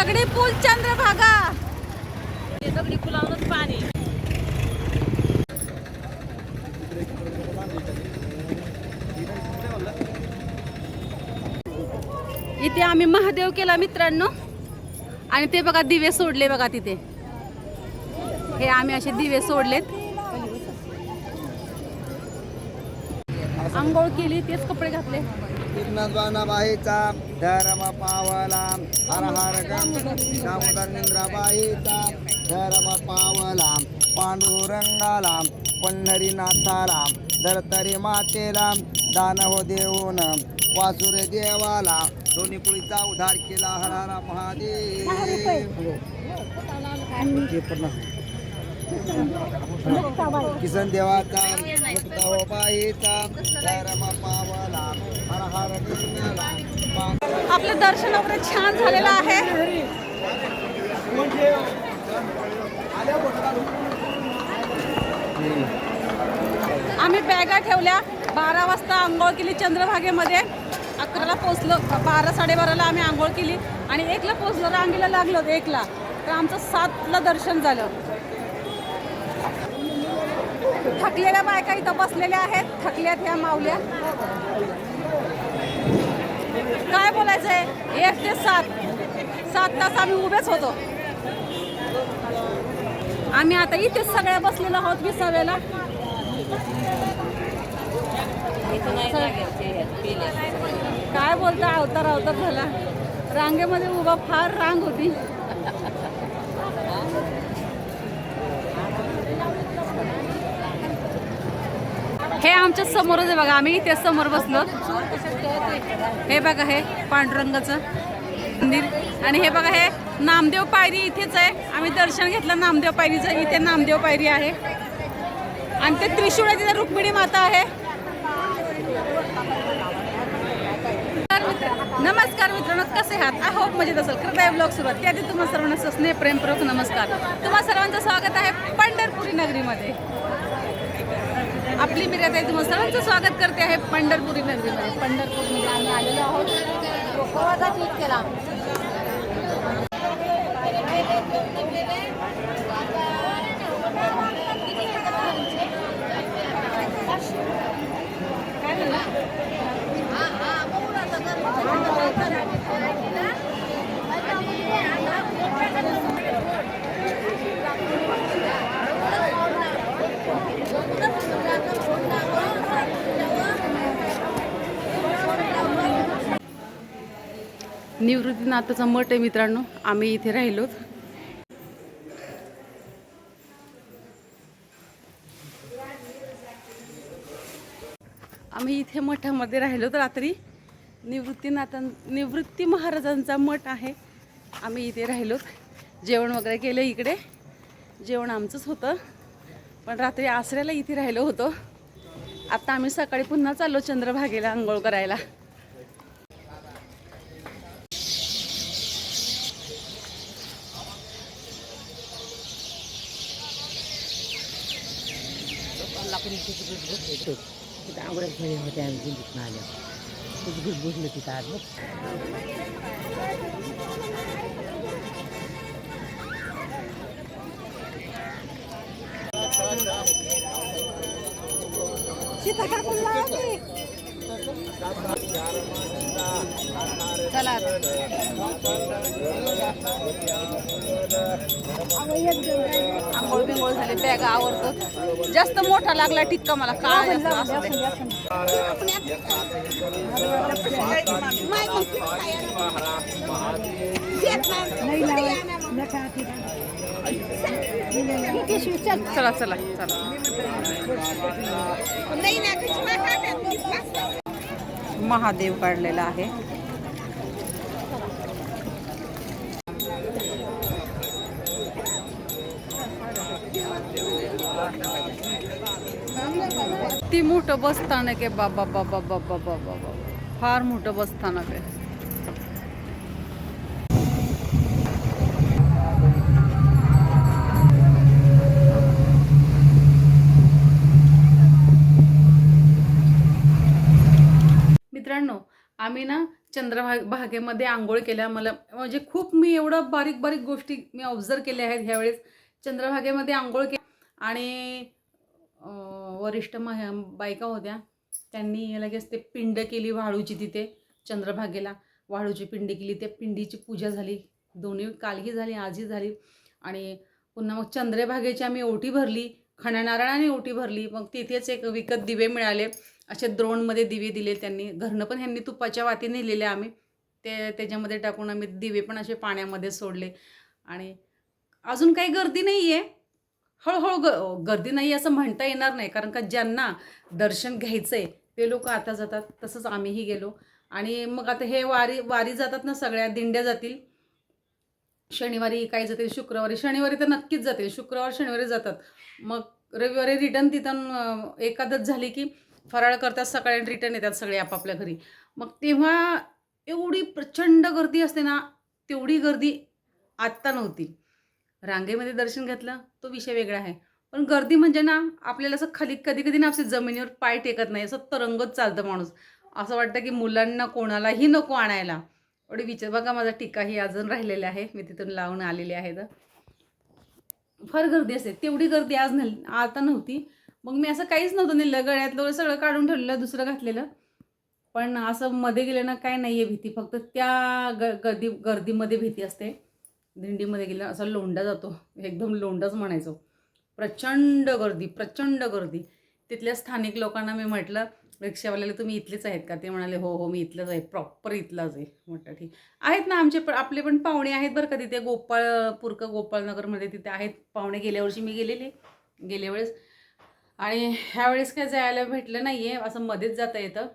दगडी पूल चंद्रभागा. हे दगडी पुलावरच पाणी. इथे आम्ही महादेव केला मित्रांनो. आणि ते बघा दिवे सोडले बघा तिथे. हे आम्ही असे दिवे सोडलेत. आंघोळ केली तेच कपडे घातले. बाईचा धर्म पावला. हर हर दामोदर निंद्राबाईचा धर्म पावला. पांडुरंगाला पंढरीनाथाला धरतरी मातेला दानव देऊन वासुरे देवाला दोन्ही पुळीचा उद्धार केला. हर हर महादेव. किसन देवाचा धर्म पावला हर हर आपलं दर्शन वगैरे छान झालेलं आहे. आम्ही बॅगा ठेवल्या. बारा वाजता आंघोळ केली चंद्रभागेमध्ये. अकराला पोचलो बारा साडेबाराला आम्ही आंघोळ केली. आणि एकला पोचलो रांगीला लागलो होतो एकला. तर आमचं सातला दर्शन झालं. थकलेल्या बायका इथं बसलेल्या आहेत. थकल्यात ह्या मावल्या काय बोलायचं आहे एक ते सात. सात तास आम्ही उभेच होतो. आम्ही आता इथेच सगळ्या बसलेलो आहोत विसावेला काय बोलता? अवतार अवतार झाला. रांगेमध्ये उभा फार रांग होती हे आमच्या समोरच आहे बघा आम्ही इथे समोर बसलो. हे बघा हे पांडुरंगाचं मंदिर. आणि हे बघा हे नामदेव पायरी इथेच आहे. आम्ही दर्शन घेतलं नामदेव पायरीचं. इथे नामदेव पायरी आहे. आणि ते त्रिशूळ आहे तिथे रुक्मिणी माता आहे. नमस्कार मित्र- नमस्कार मित्रांनो कसे आहात? आय होप मजेत म्हणजे असेल कृपया ब्लॉग सुरुवात त्याआधी तुम्हाला सर्वांना सस्ने प्रेमपूर्वक नमस्कार. तुम्हा सर्वांचं स्वागत आहे पंढरपुरी नगरीमध्ये. आपली मिरज तुम्हाला सर्वांचं स्वागत करते आहे पंढरपुरी नगरीमध्ये पंढरपूरमध्ये आम्ही आलेलो आहोत. गोवाचा ट्विट केला. निवृत्तीनाथाचा मठ आहे मित्रांनो. आम्ही इथे राहिलोत आम्ही इथे मठामध्ये राहिलोत रात्री निवृत्तीनाथां निवृत्ती महाराजांचा मठ आहे. आम्ही इथे राहिलोत जेवण वगैरे केलं इकडे. जेवण आमचंच होतं. पण रात्री आसऱ्याला इथे राहिलो होतो. आता आम्ही सकाळी पुन्हा चाललो चंद्रभागेला आंघोळ करायला. तिथं आंघोळ्या खेळले होते आम्ही दिंडीतून आल्या तिथं घर बसलं तिथं आज चला आंघोळ बिंघोळ झाले बॅग आवडतो जास्त मोठा लागला टिक्का मला काळा जास्त. चला चला चला. महादेव काढलेला आहे. किती मोठं बसस्थानक आहे बाबा बाबा बाबा बाबा बाबा. फार मोठं बसस्थानक आहे. मित्रांनो आम्ही ना चंद्रभा भागेमध्ये आंघोळ केल्या. मला म्हणजे खूप मी एवढं बारीक बारीक गोष्टी मी ऑब्झर्व केल्या आहेत ह्यावेळेस. चंद्रभागेमध्ये आंघोळ के आणि वरिष्ठ मह बायका होत्या. त्यांनी लगेच ते पिंड केली वाळूची तिथे चंद्रभागेला. वाळूची पिंडी केली. त्या पिंडीची पूजा झाली. दोन्ही कालही झाली आजही झाली. आणि पुन्हा मग चंद्रभागेची आम्ही ओटी भरली. खणानारळाने ओटी भरली. मग तिथेच एक विकत दिवे मिळाले. असे द्रोणमध्ये दिवे दिले त्यांनी. घरनं पण ह्यांनी तुपाच्या वाती नेलेले आम्ही. ते त्याच्यामध्ये टाकून आम्ही दिवे पण असे पाण्यामध्ये सोडले. आणि अजून काही गर्दी नाही आहे हळूहळू ग गर्दी नाही असं म्हणता येणार नाही. कारण का ज्यांना दर्शन घ्यायचं आहे ते लोक आता जातात. तसंच आम्हीही गेलो. आणि मग आता हे वारी वारी जातात ना सगळ्या दिंड्या जातील. शनिवारी काही जातील? शुक्रवारी. शनिवारी तर नक्कीच जातील. शुक्रवार शनिवारी जातात. मग रविवारी रिटर्न तिथं एकादच झाली की फराळ करतात सकाळी रिटर्न येतात सगळे आपापल्या घरी. मग तेव्हा एवढी प्रचंड गर्दी असते ना तेवढी गर्दी आत्ता नव्हती. रांगेमध्ये दर्शन घेतलं तो विषय वेगळा आहे. पण गर्दी म्हणजे ना आपल्याला असं खाली कधी कधी ना असे जमिनीवर पाय टेकत नाही असं तरंगत चालतं माणूस. असं वाटतं की मुलांना कोणालाही नको आणायला. एवढी विचार बघा माझा टिकाही अजून राहिलेला आहे. मी तिथून लावून आलेली आहे तर फार गर्दी असते. तेवढी गर्दी आज नाही आता नव्हती. मग मी असं काहीच नव्हतं नेलं. गळ्यातलं वगैरे सगळं काढून ठेवलेलं दुसरं घातलेलं. पण असं मध्ये गेलं ना काय नाही आहे भीती. फक्त त्या ग गर्दी गर्दीमध्ये भीती असते. दिंडीमध्ये गेलं असा लोंडा जातो. एकदम लोंडाच म्हणायचो. प्रचंड गर्दी प्रचंड गर्दी. तिथल्या स्थानिक लोकांना मी म्हटलं रिक्षावाल्याला तुम्ही इथलेच आहेत का? ते म्हणाले हो हो मी इथलंच आहे प्रॉपर इथलाच आहे. म्हटलं ठीक. आहेत ना आमचे पण आपले पण पाहुणे आहेत बरं का तिथे गोपाळपूरक गोपाळनगरमध्ये तिथे आहेत. पाहुणे गेल्या वर्षी मी गेलेले गेल्या वेळेस. आणि ह्यावेळेस काय जायला भेटलं नाही आहे असं मध्येच जाता येतं.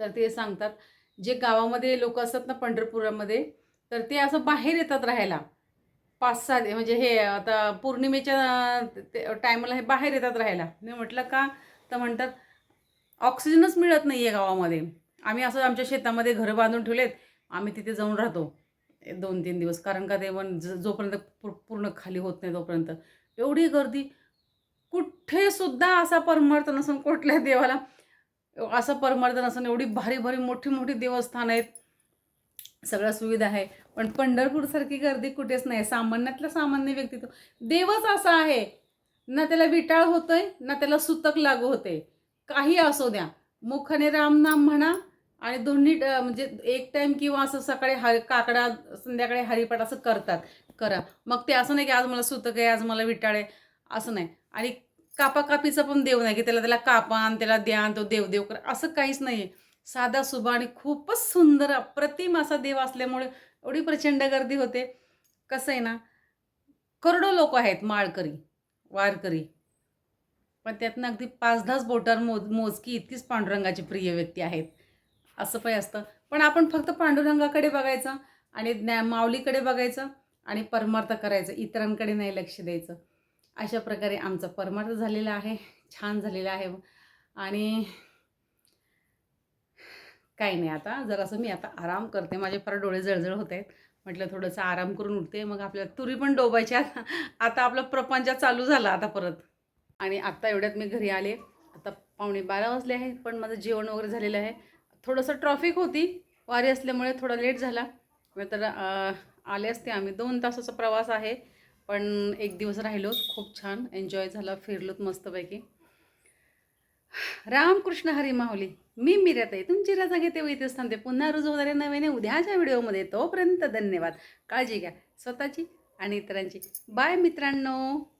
तर ते सांगतात जे गावामध्ये लोक असतात ना पंढरपुरामध्ये तर ते असं बाहेर येतात राहायला. पाच सहा म्हणजे हे आता पौर्णिमेच्या टायमाला हे बाहेर येतात राहायला. मी म्हटलं का? तर म्हणतात ऑक्सिजनच मिळत नाही आहे गावामध्ये. आम्ही असं आमच्या शेतामध्ये घरं बांधून ठेवलेत. आम्ही तिथे जाऊन राहतो. दोन तीन दिवस. कारण का ते पण ज- जोपर्यंत पूर्ण खाली होत नाही तोपर्यंत. एवढी गर्दी. कुठे सुद्धा असा परमार्थ नसून कुठल्या देवाला असं परमार्थ नसून एवढी भारी भारी मोठी मोठी देवस्थान आहेत. सगळ्या सुविधा आहे. पण पंढरपूरसारखी गर्दी कुठेच नाही. सामान्यातल्या सामान्य व्यक्ती तो देवच असा आहे. ना त्याला विटाळ होतोय ना त्याला सुतक लागू होते काही असो द्या. मुखाने रामनाम म्हणा आणि दोन्ही म्हणजे एक टाईम किंवा असं सकाळी हर काकडा संध्याकाळी हरिपाठ असं करतात. करा. मग ते असं नाही की आज मला सुतक आहे आज मला विटाळ आहे. असं नाही. आणि कापाकापीचा पण देव नाही की त्याला त्याला कापा आणि त्याला द्या तो देव देव कर. असं काहीच नाही आहे साधा सुभा आणि खूपच सुंदर अप्रतिम असा देव असल्यामुळे एवढी प्रचंड गर्दी होते. कसं आहे ना करोडो लोक आहेत माळकरी वारकरी. पण त्यातनं अगदी पाच दहाच बोटार मोज मोजकी इतकीच पांडुरंगाची प्रिय व्यक्ती आहेत. असं पण असतं. पण आपण फक्त पांडुरंगाकडे बघायचं आणि ज्ञा माऊलीकडे बघायचं आणि परमार्थ करायचं इतरांकडे नाही लक्ष द्यायचं. अशा प्रकारे आमचा परमार्थ झालेला आहे छान झालेला आहे. आणि काही नाही आता जरासं मी आता आराम करते माझे फार डोळे जळजळ होत आहेत. म्हटलं थोडंसं आराम करून उठते मग आपल्या तुरी पण डोबायच्या आता आपला प्रपंच चालू झाला आता परत. आणि आत्ता एवढ्यात मी घरी आले. आता पावणे बारा वाजले आहे पण माझं जेवण वगैरे झालेलं आहे. थोडंसं ट्रॉफिक होती वारी असल्यामुळे थोडा लेट झाला. तर आले असते आम्ही. दोन तासाचा प्रवास आहे पण एक दिवस राहिलोत. खूप छान एन्जॉय झाला फिरलोत मस्तपैकी. रामकृष्ण हरी माऊली मी मिरत. आहे तुमची रजा घेते व इथेच थांबते. पुन्हा रुजू होणारे नव्याने उद्याच्या व्हिडिओमध्ये तोपर्यंत धन्यवाद. काळजी घ्या. स्वतःची आणि इतरांची. बाय मित्रांनो.